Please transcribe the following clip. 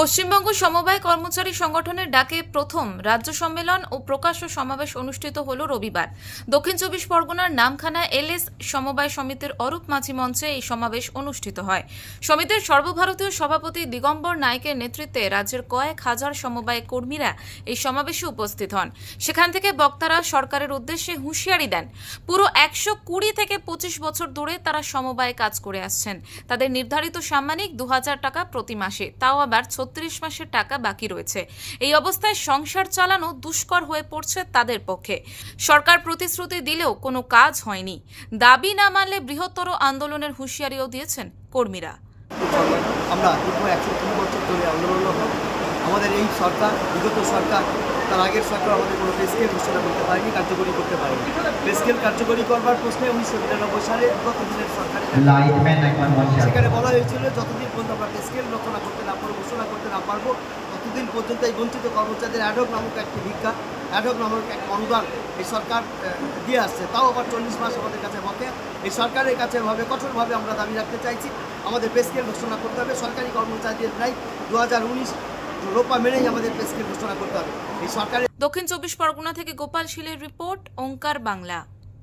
পশ্চিমবঙ্গ সমবায় কর্মচারী সংগঠনের ডাকে প্রথম রাজ্য সম্মেলন ও প্রকাশ্য সমাবেশ অনুষ্ঠিত হল রবিবার। দক্ষিণ চব্বিশ পরগনার নামখানা এলএস সমবায় সমিতির অরূপ মাঝি মঞ্চে এই সমাবেশ অনুষ্ঠিত হয়। সমিতির সর্বভারতীয় সভাপতি দিগম্বর নায়কের নেতৃত্বে রাজ্যের কয়েক হাজার সমবায় কর্মীরা এই সমাবেশে উপস্থিত হন। সেখান থেকে বক্তারা সরকারের উদ্দেশ্যে হুঁশিয়ারি দেন। পুরো একশো কুড়ি থেকে পঁচিশ বছর ধরে তারা সমবায়ে কাজ করে আসছেন। তাদের নির্ধারিত সাম্মানিক দু হাজার টাকা প্রতি মাসে। তাও আবার ছত্রিশ মাসের টাকা বাকি রয়েছে। এই অবস্থায় সংসার চালানো দুষ্কর হয়ে পড়ছে তাদের পক্ষে। সরকার প্রতিশ্রুতি দিলেও কোনো কাজ হয়নি। দাবি না মানলে বৃহত্তর আন্দোলনের হুঁশিয়ারিও দিয়েছেন কর্মীরা। আমরা একশো তিন বছর ধরে আন্দোলন আমাদের এই সরকার, বিগত সরকার তার আগের সরকার আমাদের কোনো পে স্কেল ঘোষণা করতে পারেনি কার্যকরী করতে পারেনি। পে স্কেল কার্যকরী করবার প্রশ্নে উনিশশো নিরানব্বই সালে গত দিনের আসুন। সেখানে বলা হয়েছিল যতদিন পর্যন্ত আমরা স্কেল রচনা করতে না পারব ঘোষণা করতে না পারব ততদিন পর্যন্ত এই বঞ্চিত কর্মচারীদের অ্যাডক নামক একটি ভিক্ষা অ্যাডক নামক এক অনুদান এই সরকার দিয়ে আসছে। তাও আবার চল্লিশ মাস আমাদের কাছে বকে। এই সরকারের কাছে ভাবে কঠোরভাবে আমরা দাবি রাখতে চাইছি আমাদের পে স্কেল ঘোষণা করতে হবে। সরকারি কর্মচারীদের প্রায় দু হাজার উনিশ রোপা মেনেই আমাদের পে স্কেল ঘোষণা করতে হবে দক্ষিণ চব্বিশ পরগনা থেকে গোপাল শিলের রিপোর্ট ওঙ্কার বাংলা।